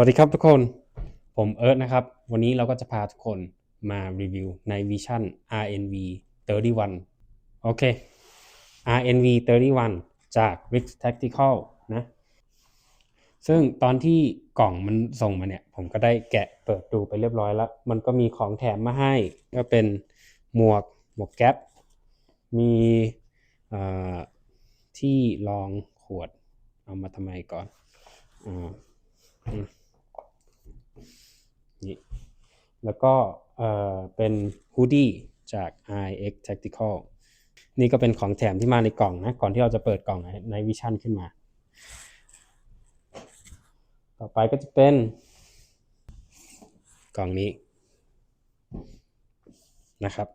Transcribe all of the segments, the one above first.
วัสดีครับทุกคน ผมเอิร์ธนะครับ วันนี้เราก็จะพาทุกคนมารีวิวใน Vision RNV 31 โอเค RNV 31 จาก Rix Tactical นะ ซึ่งตอนที่กล่องมันส่งมาเนี่ย ผมก็ได้แกะเปิดดูไปเรียบร้อยแล้ว มันก็มีของแถมมาให้ ก็เป็นหมวกหมวกแก๊ป มีที่รองขวด เอามาทำไมก่อนอ่าอืม นี่แล้วก็เอ่อเป็นฮูดดี้จาก IX Tactical นี่ก็เป็นของแถมที่มาในกล่องนะ ก่อนที่เราจะเปิดกล่องในวิชั่นขึ้นมา ต่อไปก็จะเป็น กล่องนี้นะครับ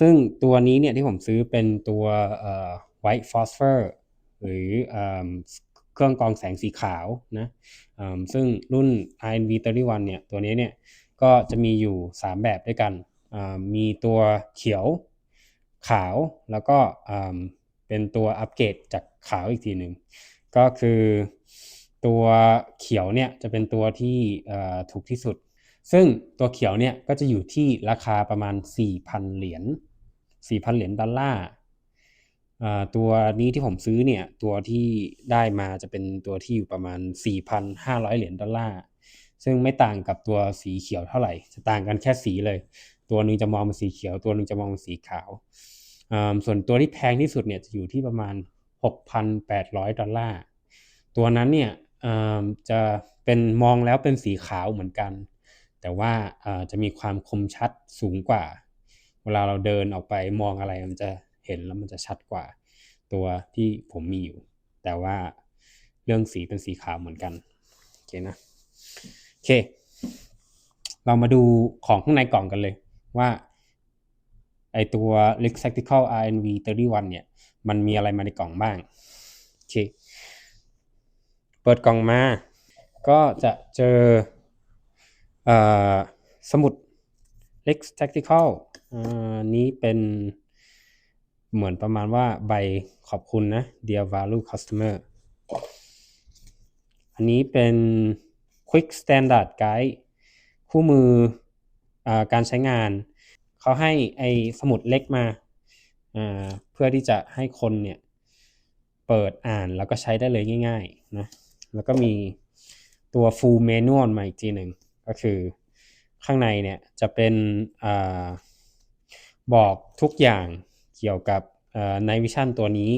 ซึ่งตัวนี้เนี่ยที่ผมซื้อเป็นตัว White Phosphor หรืออ่า เครื่องกรองแสงสีขาวนะซึ่งรุ่น RNV 31เนี่ยตัวนี้เนี่ยก็จะมีอยู่ 3 แบบด้วยกัน มีตัวเขียวขาวแล้วก็เป็นตัวอัปเกรดจากขาวอีกทีหนึ่งก็คือตัวเขียวเนี่ยจะเป็นตัวที่ถูกที่สุด ซึ่งตัวเขียวเนี่ยก็จะอยู่ที่ราคาประมาณ 4,000 เหรียญ4,000 เหรียญดอลลาร์ อ่าตัวนี้ที่ผมซื้อเนี่ย ตัวที่ได้มาจะเป็นตัวที่อยู่ประมาณ 4,500 เหรียญดอลลาร์ ซึ่งไม่ต่างกับตัวสีเขียวเท่าไหร่ จะต่างกันแค่สีเลย ตัวหนึงจะมองเป็นสีเขียว ตัวหนึงจะมองเป็นสีขาวอ่าส่วนตัวที่แพงที่สุดเนี่ยจะอยู่ที่ประมาณ 6,800 ดอลลาร์ ตัวนั้นเนี่ยอ่าจะเป็นมองแล้วเป็นสีขาวเหมือนกัน แต่ว่าอ่าจะมีความคมชัดสูงกว่า เวลาเราเดินออกไปมองอะไรมันจะ เห็นแล้วมันจะชัดกว่า ตัวที่ผมมีอยู่ แต่ว่าเรื่องสีเป็นสีขาวเหมือนกันโอเคนะโอเค เรามาดูของข้างในกล่องกันเลยว่าไอตัว Lix Tactical RNV 31เนี่ย มันมีอะไรมาในกล่องบ้างโอเค เปิดกล่องมา ก็จะเจออสมุด Lex Tactical อ่านี้เป็น เหมือนประมาณว่าใบขอบคุณนะ Dear Value Customer อันนี้เป็น Quick Standard Guide คู่มืออการใช้งาน เขาให้ไอสมุดเล็กมา เพื่อที่จะให้คนเนี่ยเปิดอ่านแล้วก็ใช้ได้เลยง่ายๆนะ แล้วก็มีตัว full manual มาอีกทีหนึ่ง ก็คือข้างในเนี่ยจะเป็นอบอกทุกอย่าง เกี่ยวกับในวิชั่นตัวนี้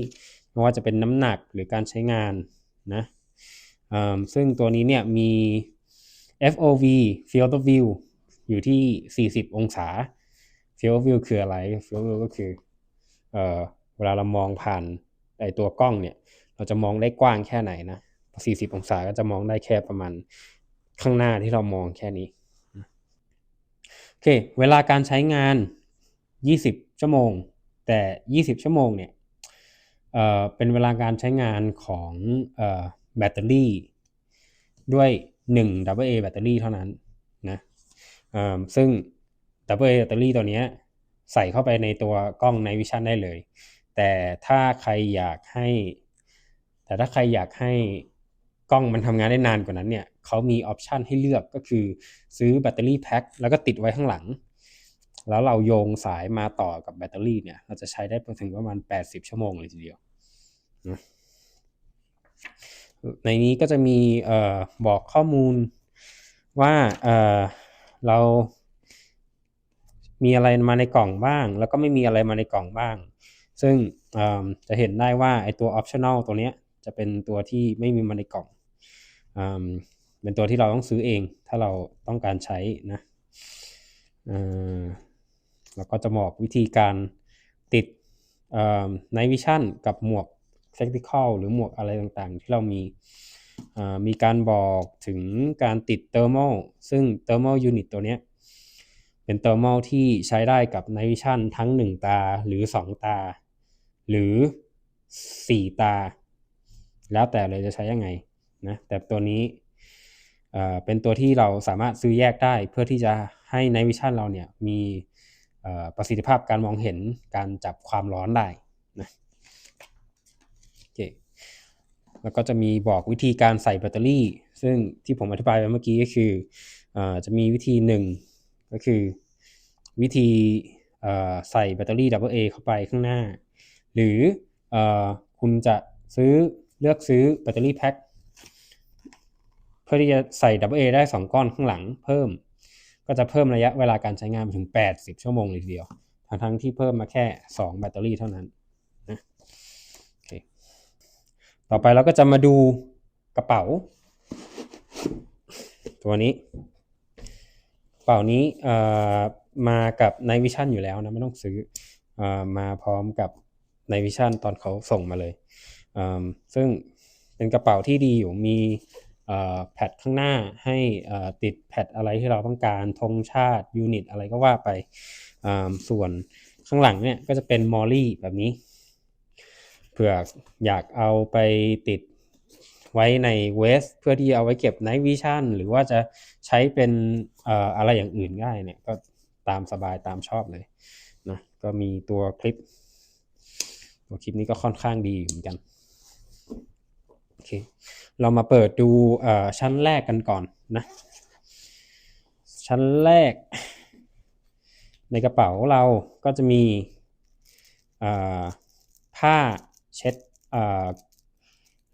ไม่ว่าจะเป็นน้ำหนักหรือการใช้งานนะซึ่งตัวนี้เนี่ยมี FOV Field of View อยู่ที่ 40 องศา Field of View คืออะไร Field of View ก็คือเออเวลาเรามองผ่านไอตัวกล้องเนี่ย เราจะมองได้กว้างแค่ไหนนะ 40 องศาก็จะมองได้แค่ประมาณข้างหน้าที่เรามองแค่นี้ โอเค เวลาการใช้งาน 20 ชั่วโมง แต่ 20 ชั่วโมงเนี่ยเเป็นเวลาการใช้งานของอแบตเตอรี่ด้วย 1 AA แบตเตอรี่เท่านั้นนะเอ่อซึ่ง AA แบตเตอรี่ตัวนี้ใส่เข้าไปในตัวกล้องในวิชั่นได้เลย แต่ถ้าใครอยากให้ แต่ถ้าใครอยากให้กล้องมันทำงานได้นานกว่านั้นเนี่ยเขามีออปชันให้เลือกก็คือซื้อแบตเตอรี่แพ็คแล้วก็ติดไว้ข้างหลัง แล้วเราโยงสายมาต่อกับแบตเตอรี่เนี่ย เราจะใช้ได้ถึงประมาณ 80 ชั่วโมงเลยทีเดียว ในนี้ก็จะมีออบอกข้อมูลว่าเเรามีอะไรมาในกล่องบ้าง แล้วก็ไม่มีอะไรมาในกล่องบ้าง ซึ่งจะเห็นได้ว่าไอตัว optional ตัวเนี้ยจะเป็นตัวที่ไม่มีมาในกล่องเป็นตัวที่เราต้องซื้อเองถ้าเราต้องการใช้นะ แล้วก็จะบอกวิธีการติดในวิชั่นกับหมวก tactical หรือหมวกอะไรต่างๆ ที่เรามีมีการบอกถึงการติด thermal ซึ่ง thermal unit ตัวเนี้ยเป็น thermal ที่ใช้ได้กับ night vision ทั้ง 1 ตาหรือ 2 ตา หรือ 4 ตา แล้วแต่เลยจะใช้ยังไงนะแต่ตัวนี้เป็นตัวที่เราสามารถซื้อแยกได้เพื่อที่จะให้ night vision เราเนี่ยมี ประสิทธิภาพการมองเห็นการจับความร้อนได้นะโอเคแล้วก็จะมีบอกวิธีการใส่แบตเตอรี่ ซึ่งที่ผมอธิบายไปเมื่อกี้ก็คืออจะมีวิธีหนึ่งก็คือวิธีใส่แบตเตอรี่ AA เข้าไปข้างหน้า หรืออคุณจะซื้อเลือกซื้อแบตเตอรี่แพ็คเพื่อที่จะใส่ AA ได้ 2 ก้อนข้างหลังเพิ่ม ก็จะเพิ่มระยะเวลาการใช้งานไปถึง 80 ชั่วโมงเลยทีเดียว ทั้งทั้งที่เพิ่มมาแค่ 2 แบตเตอรี่เท่านั้นนะโอเคต่อไปเราก็จะมาดูกระเป๋า ตัวนี้กระเป๋านี้มากับ Night Vision อยู่แล้วนะไม่ต้องซื้ออมาพร้อมกับ Night Vision ตอนเขาส่งมาเลย ซึ่งเป็นกระเป๋าที่ดีอยู่มี แพดข้างหน้าให้ติดแพดอะไรที่เราต้องการธงชาติยูนิตอะไรก็ว่าไปส่วนข้างหลังเนี่ยก็จะเป็นมอลลี่แบบนี้เผื่ออยากเอาไปติดไว้ในเวสเพื่อที่เอาไว้เก็บ Night Vision หรือว่าจะใช้เป็นอะไรอย่างอื่นง่ายเนี่ยก็ตามสบายตามชอบเลยนะก็มีตัวคลิป ตัวคลิปนี้ก็ค่อนข้างดีเหมือนกัน อเคเรามาเปิดดูชั้นแรกกันก่อนนะชั้นแรก ในกระเป๋าเราก็จะมีผ้าเช็ด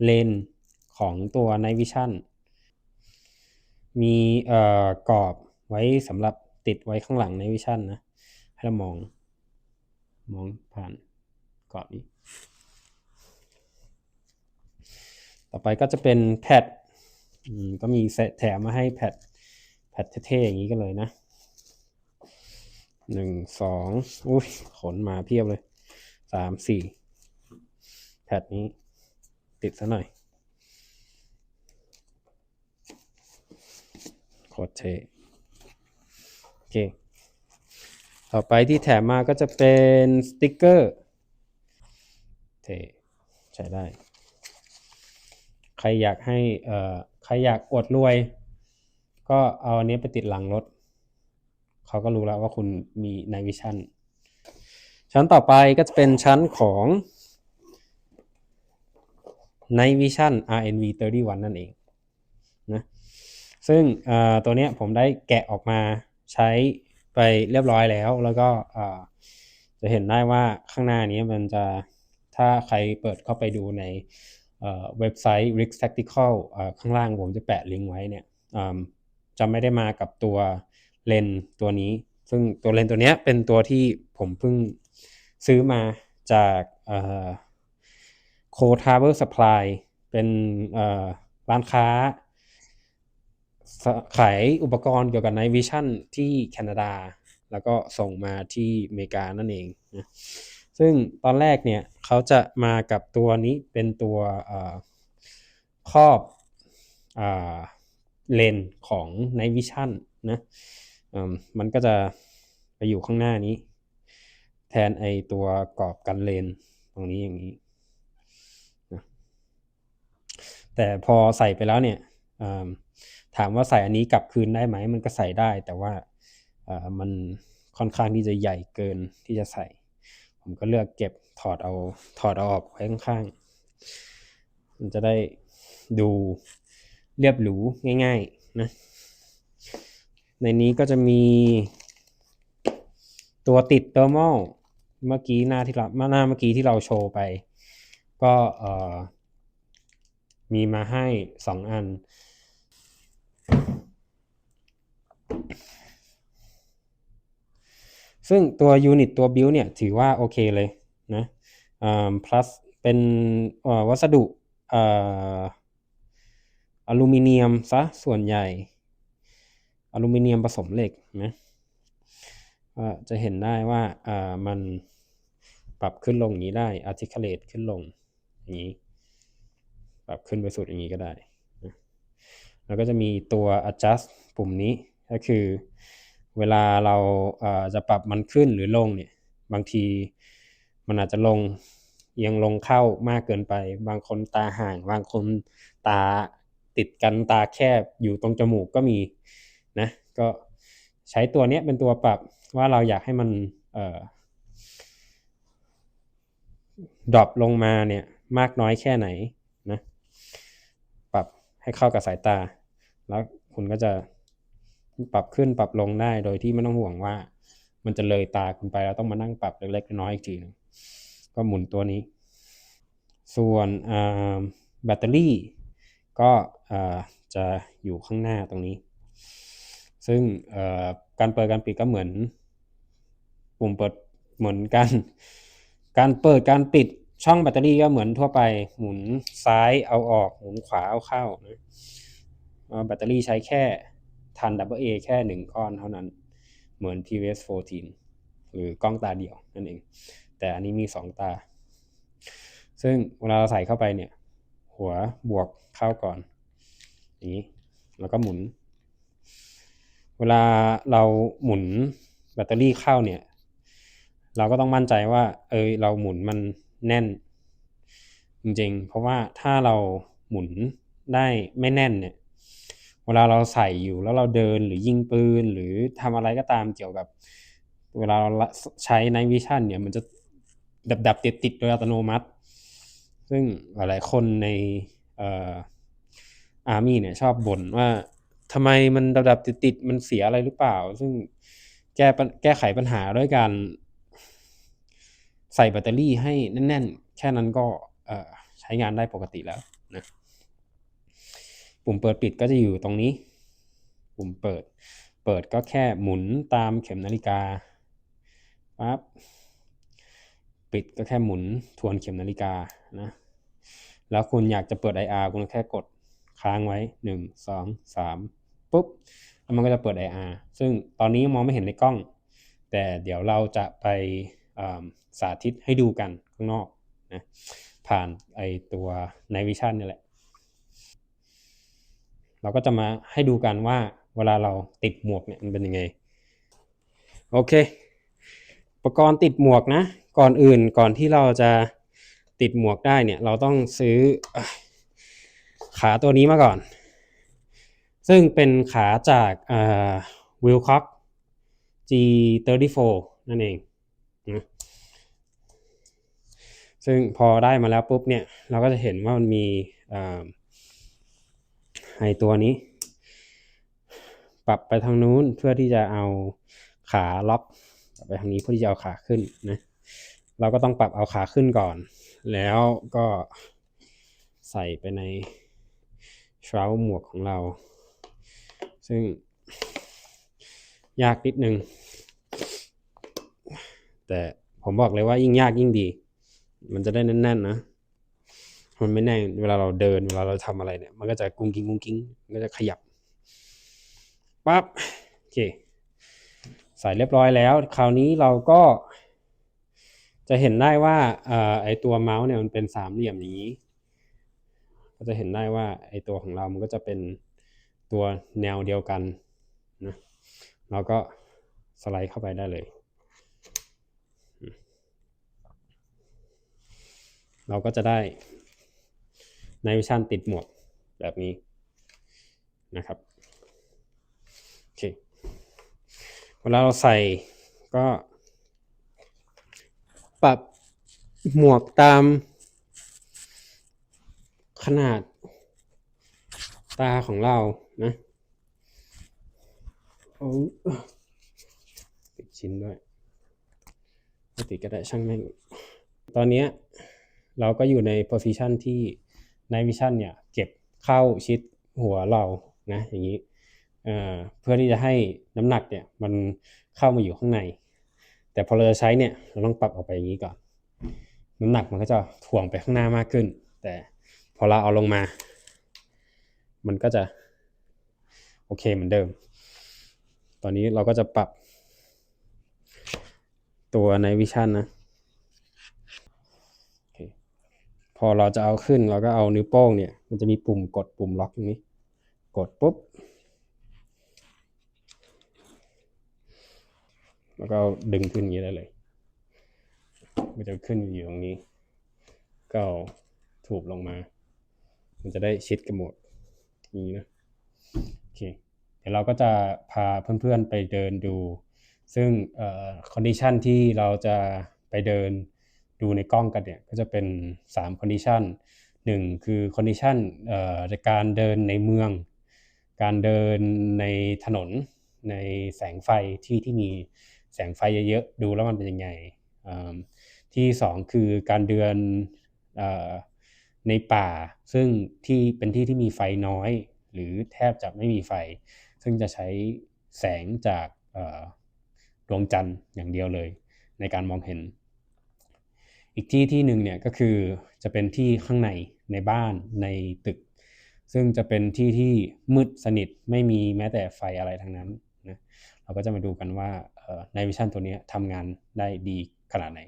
เลนของตัว Night Vision มีกรอบไว้สำหรับติดไว้ข้างหลัง Night Vision นะ ให้เรามอง มองผ่านกรอบนี้ ต่อไปก็จะเป็นแพดก็มีแถมมาให้แพดแพดเท่ๆอย่างนี้กันเลยนะหนึ่งสองอุ้ยขนมาเพียบเลยสามสี่แพดนี้ติดซะหน่อยโคตรเท่โอเค ต่อไปที่แถมมาก็จะเป็นสติกเกอร์เท่ใช้ได้ ใครอยากให้เอ่อใครอยากอวดรวย ก็เอาอันนี้ไปติดหลังรถ เขาก็รู้แล้วว่าคุณมีในวิชั่น ชั้นต่อไปก็จะเป็นชั้นของ Night Vision RNV 31 นั่นเองนะซึ่งตัวเนี้ยผมได้แกะออกมาใช้ไปเรียบร้อยแล้ว แล้วก็จะเห็นได้ว่าข้างหน้านี้มันจะถ้าใครเปิดเข้าไปดูใน เว็บไซต์ Rick Tactical ข้างล่างผมจะแปะลิงก์ไว้เนี่ยจะไม่ได้มากับตัวเลนตัวนี้ ซึ่งตัวเลนตัวนี้เป็นตัวที่ผมเพิ่งซื้อมาจากโคทาเวอร์สปายเป็นร้านค้า ขายอุปกรณ์เกี่ยวกับ Night Vision ที่แคนาดา แล้วก็ส่งมาที่อเมริกานั่นเองนะ ซึ่งตอนแรกเนี่ยเขาจะมากับตัวนี้เป็นตัวครอบเลนของ Night Vision นะมันก็จะไปอยู่ข้างหน้านี้ แทนไอตัวกรอบกันเลนตรงนี้อย่างนี้นะแต่พอใส่ไปแล้วเนี่ยถามว่าใส่อันนี้กลับคืนได้ไหม มันก็ใส่ได้ แต่ว่ามันค่อนข้างที่จะใหญ่เกินที่จะใส่ ผมก็เลือกเก็บถอดเอาถอดเอาออกไว้ข้างๆมันจะได้ดูเรียบหรูง่ายๆนะในนี้ก็จะมีตัวติดเตอร์มอลเมื่อกี้หน้าที่เราหน้าเมื่อกี้ที่เราโชว์ไป ก็มีมาให้ 2 อัน ซึ่งตัวยูนิตตัวบิลเนี่ยถือว่าโอเคเลยนะ plus เป็นวัสดุอลูมิเนียมซะส่วนใหญ่ อลูมิเนียมผสมเหล็กนะจะเห็นได้ว่ามันปรับขึ้นลงอย่างนี้ได้ articulate ขึ้นลงอย่างนี้ ปรับขึ้นไปสุดอย่างนี้ก็ได้นะแล้วก็จะมีตัว adjust ปุ่มนี้ก็คือ เวลาเราจะปรับมันขึ้นหรือลงเนี่ย บางทีมันอาจจะลงยังลงเข้ามากเกินไป บางคนตาห่าง บางคนตาติดกันตาแคบอยู่ตรงจมูกก็มีนะก็ใช้ตัวนี้เป็นตัวปรับว่าเราอยากให้มันดรอปลงมาเนี่ยมากน้อยแค่ไหนนะปรับให้เข้ากับสายตา แล้วคุณก็จะ ปรับขึ้นปรับลงได้โดยที่ไม่ต้องห่วงว่า มันจะเลยตาคุณไปแล้วต้องมานั่งปรับเล็กๆน้อยๆอีกทีนึงก็หมุนตัวนี้ ส่วนแบตเตอรี่ก็จะอยู่ข้างหน้าตรงนี้ ซึ่งการเปิดการปิดก็เหมือน ปุ่มเปิดเหมือนกัน การเปิดการปิดช่องแบตเตอรี่ก็เหมือนทั่วไปหมุนซ้ายเอาออกหมุนขวาเอาเข้านะแบตเตอรี่ใช้แค่ ทัน AA แค่หนึ่งก้อนเท่านั้น เหมือน PVS 14 หรือกล้องตาเดียวนั่นเอง แต่อันนี้มีสองตา ซึ่งเวลาเราใส่เข้าไปเนี่ย หัวบวกเข้าก่อน อย่างนี้ แล้วก็หมุน เวลาเราหมุนแบตเตอรี่เข้าเนี่ย เราก็ต้องมั่นใจว่า เออเราหมุนมันแน่น จริงๆ เพราะว่าถ้าเราหมุนได้ไม่แน่นเนี่ย เวลาเราใส่อยู่แล้วเราเดินหรือยิงปืนหรือทำอะไรก็ตามเกี่ยวกับ เวลาเราใช้ Night Vision เนี่ยมันจะดับดับติดติดโดยอัตโนมัติ ซึ่งหลายๆคนในเอ่ออาร์มี่เนี่ยชอบบ่นว่าทำไมมันดับดับติดติดมันเสียอะไรหรือเปล่า ซึ่งแก้แก้ไขปัญหาด้วยการใส่แบตเตอรี่ให้แน่น ๆ แค่นั้นก็ใช้งานได้ปกติแล้วนะ ปุ่มเปิดปิดก็จะอยู่ตรงนี้ ปุ่มเปิด เปิดก็แค่หมุนตามเข็มนาฬิกาปั๊บปิดก็แค่หมุนทวนเข็มนาฬิกานะ แล้วคุณอยากจะเปิด IR คุณแค่กดค้างไว้ 1 2 3 ปุ๊บ แล้วมันก็จะเปิด IR ซึ่งตอนนี้มองไม่เห็นในกล้อง แต่เดี๋ยวเราจะไปสาธิตให้ดูกันข้างนอกนะผ่านไอตัว Night Vision นี่แหละ เราก็จะมาให้ดูกันว่าเวลาเราติดหมวกเนี่ยมันเป็นยังไง โอเค อุปกรณ์ติดหมวกนะ ก่อนอื่นก่อนที่เราจะติดหมวกได้เนี่ยเราต้องซื้อขาตัวนี้มาก่อน ซึ่งเป็นขาจากวิลคอก G34 นั่นเองนะซึ่งพอได้มาแล้วปุ๊บเนี่ย เราก็จะเห็นว่ามันมี ไอตัวนี้ ปรับไปทางนู้นเพื่อที่จะเอาขาล็อกไปทางนี้เพื่อที่จะเอาขาขึ้นนะเราก็ต้องปรับเอาขาขึ้นก่อน แล้วก็ใส่ไปในเชราหมวกของเรา ซึ่งยากนิดนึง แต่ผมบอกเลยว่ายิ่งยากยิ่งดี มันจะได้แน่นๆนะ มันไม่แน่นเวลาเราเดินเวลาเราทำอะไรเนี่ย มันก็จะกุ้งกิ้งกุ้งกิ้งมันก็จะขยับปั๊บโอเคใส่เรียบร้อยแล้ว คราวนี้เราก็ จะเห็นได้ว่าไอตัวเมาส์เนี่ยมันเป็นสามเหลี่ยมนี้ ก็จะเห็นได้ว่าไอตัวของเรามันก็จะเป็นตัวแนวเดียวกันนะเราก็สไลด์เข้าไปได้เลย เราก็จะได้ ในวิชันติดหมวกแบบนี้นะครับโอเคเวลาเราใส่ก็ ปรับหมวกตาม ขนาดตาของเรานะโอ้ติดชิ้นด้วยไม่ติดก็ได้ช่างแม่ง ตอนนี้เราก็อยู่ในโพซิชันที่ ในวิชั่นเนี่ยเก็บเข้าชิดหัวเรานะอย่างนี้เพื่อที่จะให้น้ำหนักเนี่ยมันเข้ามาอยู่ข้างใน แต่พอเราจะใช้เนี่ยเราต้องปรับออกไปอย่างนี้ก่อน น้ำหนักมันก็จะถ่วงไปข้างหน้ามากขึ้น แต่พอเราเอาลงมา มันก็จะโอเคเหมือนเดิม ตอนนี้เราก็จะปรับตัวในวิชั่นนะ พอเราจะเอาขึ้นเราก็เอานิ้วโป้งเนี่ย มันจะมีปุ่มกดปุ่มล็อกตรงนี้ กดปุ๊บ แล้วก็ดึงขึ้นอย่างนี้ได้เลย มันจะขึ้นอยู่ตรงนี้ ก็ถูกลงมา มันจะได้ชิดกันหมดนี้นะโอเคเดี๋ยวเราก็จะพาเพื่อนๆไปเดินดู ซึ่งคอนดิชันที่เราจะไปเดิน ดูในกล้องกันเนี่ยก็จะเป็น3 condition 1 คือ condition ในการเดินในเมือง การเดินในถนนในแสงไฟที่ที่มีแสงไฟเยอะๆดูแล้วมันเป็นยังไงที่สองคือการเดินในป่า ซึ่งที่เป็นที่ที่มีไฟน้อย หรือแทบจะไม่มีไฟ ซึ่งจะใช้แสงจากดวงจันทร์อย่างเดียวเลย ในการมองเห็น อีกที่ที่หนึ่งเนี่ยก็คือจะเป็นที่ข้างในในบ้านในตึก ซึ่งจะเป็นที่ที่มืดสนิทไม่มีแม้แต่ไฟอะไรทั้งนั้นนะเราก็จะมาดูกันว่าในวิชั่นตัวนี้ทำงานได้ดีขนาดไหน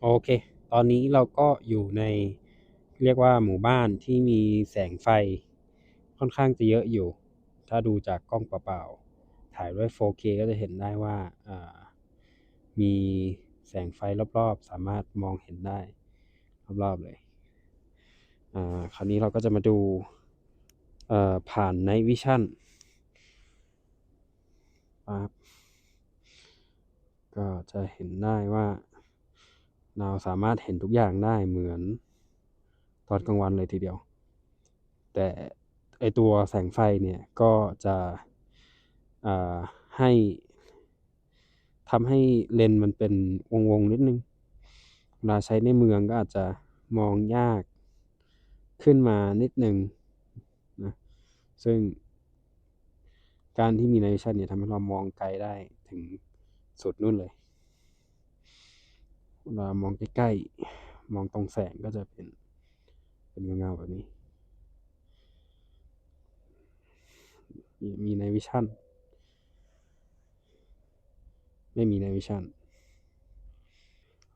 โอเค ตอนนี้เราก็อยู่ในเรียกว่าหมู่บ้านที่มีแสงไฟค่อนข้างจะเยอะอยู่ ถ้าดูจากกล้องเปล่าๆ ถ่ายด้วย 4K ก็จะเห็นได้ว่ามี แสงไฟรอบๆ สามารถมองเห็นได้รอบๆเลยคราวนี้เราก็จะมาดูผ่าน Night Vision ปั๊บก็จะเห็นได้ว่า เราสามารถเห็นทุกอย่างได้เหมือนตอนกลางวันเลยทีเดียว แต่ไอตัวแสงไฟเนี่ยก็จะให้ ทำให้เลนมันเป็นวงๆนิดนึงเวลาใช้ในเมืองก็อาจจะมองยากขึ้นมานิดนึงนะซึ่ง การที่มีไนชั่นเนี่ยทำให้เรามองไกลได้ถึงสุดนู่นเลยเวลามองใกล้ๆ มองตรงแสงก็จะเป็นเป็นเงาๆแบบนี้ มีในวิชั่น ไม่มีในวิชัน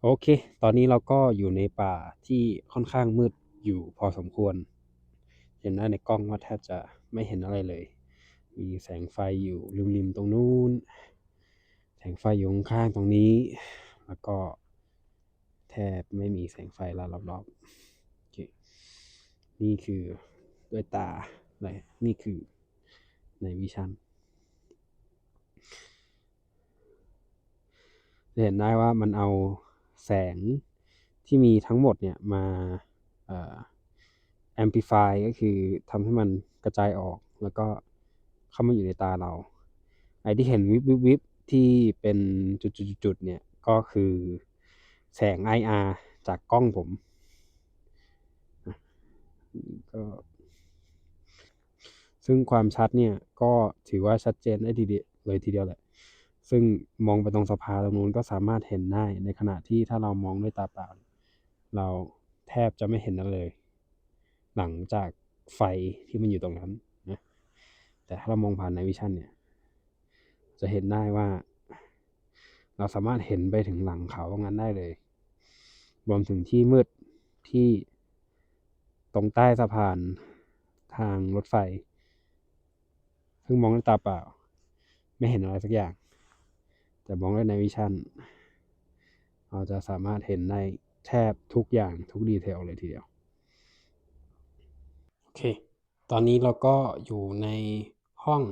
โอเค ตอนนี้เราก็อยู่ในป่าที่ค่อนข้างมืดอยู่พอสมควร เห็นได้ในกล้องว่าแทบจะไม่เห็นอะไรเลย มีแสงไฟอยู่ริมๆตรงนู้น แสงไฟอยู่ข้างๆตรงนี้ แล้วก็แทบไม่มีแสงไฟลรอบๆโอเคนี่คือด้วยตาอะไรนี่คือในวิชั่น จะเห็นได้ว่ามันเอาแสงที่มีทั้งหมดเนี่ยมาเอ่อ amplify ก็คือทำให้มันกระจายออก แล้วก็เข้ามาอยู่ในตาเราไอ้ที่เห็นวิบวิบวิบที่เป็นจุดๆๆเนี่ยก็คือแสง IR จากกล้องผมก็ซึ่งความชัดเนี่ยก็ถือว่าชัดเจนได้ทีเดียวเลยทีเดียวแหละ ซึ่งมองไปตรงสะพานตรงนู้นก็สามารถเห็นได้ ในขณะที่ถ้าเรามองด้วยตาเปล่า เราแทบจะไม่เห็นนั่นเลย หลังจากไฟที่มันอยู่ตรงนั้นนะแต่ถ้าเรามองผ่านในวิชั่นเนี่ย จะเห็นได้ว่า เราสามารถเห็นไปถึงหลังเขาตรงนั้นได้เลย รวมถึงที่มืดที่ตรงใต้สะพานทางรถไฟเพิ่งมองด้วยตาเปล่า ไม่เห็นอะไรสักอย่าง แต่มองด้วยในวิชั่นเราจะสามารถเห็นได้แทบทุกอย่างทุกดีเทลเลยทีเดียว โอเค ตอนนี้เราก็อยู่ในห้อง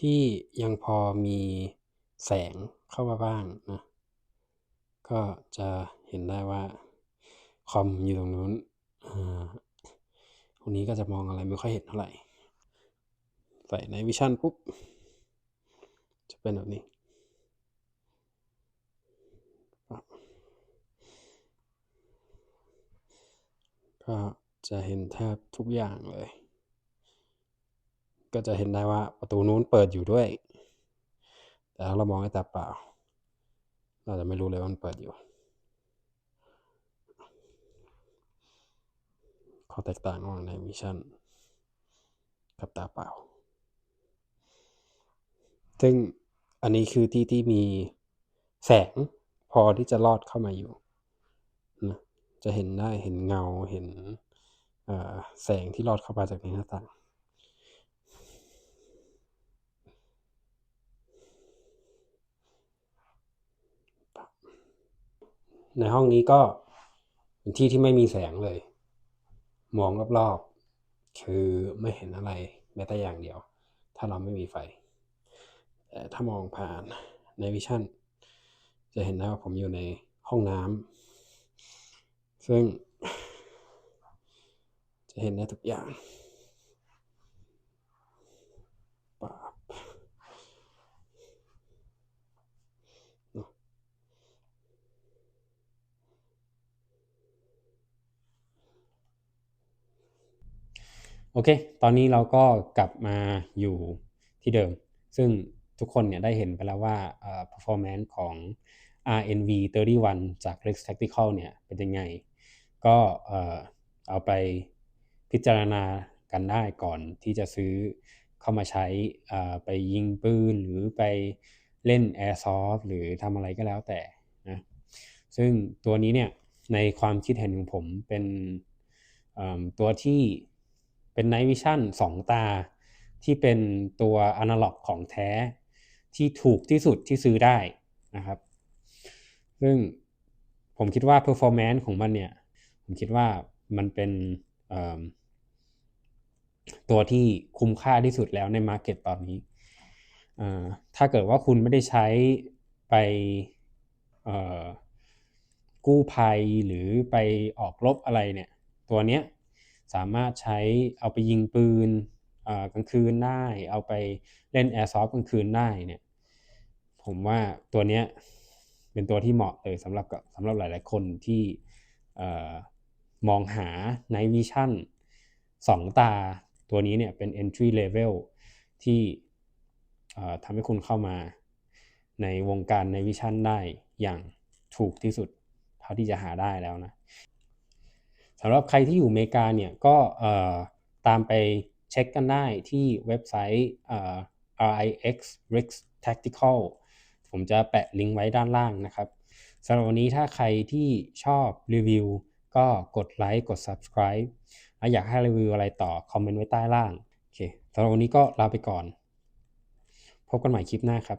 ที่ยังพอมีแสงเข้ามาบ้างนะ ก็จะเห็นได้ว่าคอมอยู่ตรงนู้นตรงนี้ก็จะมองอะไรไม่ค่อยเห็นเท่าไหร่ ใส่ในวิชั่นปุ๊บ จะเป็นแบบนี้ ก็จะเห็นแทบทุกอย่างเลย ก็จะเห็นได้ว่าประตูนู้นเปิดอยู่ด้วย แต่ถ้าเรามองให้ตาเปล่า เราจะไม่รู้เลยว่ามันเปิดอยู่ข้อแตกต่างระหว่างในวิชชั่นกับตาเปล่า ซึ่งอันนี้คือที่ที่มีแสงพอที่จะลอดเข้ามาอยู่ จะเห็นได้เห็นเงาเห็นแสงที่ลอดเข้ามาจากในหน้าต่างในห้องนี้ก็เป็นที่ที่ไม่มีแสงเลย มองรอบๆ คือไม่เห็นอะไรแม้แต่อย่างเดียว ถ้าเราไม่มีไฟ แต่ถ้ามองผ่านในวิชั่น จะเห็นได้ว่าผมอยู่ในห้องน้ำ ซึ่งจะเห็นได้ทุกอย่างปาบโอเค ตอนนี้เราก็กลับมาอยู่ที่เดิม ซึ่งทุกคนเนี่ยได้เห็นไปแล้วว่า performance ของ RNV 31 จาก Rex Tactical เนี่ยเป็นยังไง ก็เอาไปพิจารณากันได้ก่อนที่จะซื้อเข้ามาใช้ไปยิงปืนหรือไปเล่น Airsoft หรือทำอะไรก็แล้วแต่นะซึ่งตัวนี้เนี่ยในความคิดเห็นของผมเป็นตัวที่เป็น Night Vision 2ตา ที่เป็นตัวอนาล็อกของแท้ที่ถูกที่สุดที่ซื้อได้นะครับ ซึ่งผมคิดว่า performance ของมันเนี่ย ผมคิดว่ามันเป็นตัวที่คุ้มค่าที่สุดแล้วใน market ตตอนนี้ ถ้าเกิดว่าคุณไม่ได้ใช้ไปกู้ภัยหรือไปออกรบอะไรเนี่ย ตัวเนี้ยสามารถใช้เอาไปยิงปืนกลางคืนได้ เอาไปเล่น Airsoft กลางคืนได้เนี่ย ผมว่าตัวเนี้ยเป็นตัวที่เหมาะเลยสำหรับสำหรับหลาย ๆ คนที่ มองหา Night Vision 2 ตาตัวนี้เนี่ยเป็น entry level ที่ทำให้คุณเข้ามาในวงการ Night Vision ได้อย่างถูกที่สุด เท่าที่จะหาได้แล้วนะสำหรับใครที่อยู่อเมริกาเนี่ยก็ตามไปเช็คกันได้ที่เว็บไซต์ RIX Risk Tactical ผมจะแปะลิงก์ไว้ด้านล่างนะครับสำหรับวันนี้ถ้าใครที่ชอบรีวิว ก็กดไลค์กด subscribe อยากให้รีวิวอะไรต่อ คอมเมนต์ไว้ใต้ล่าง โอเคสำหรับวันนี้ก็ลาไปก่อน พบกันใหม่คลิปหน้าครับ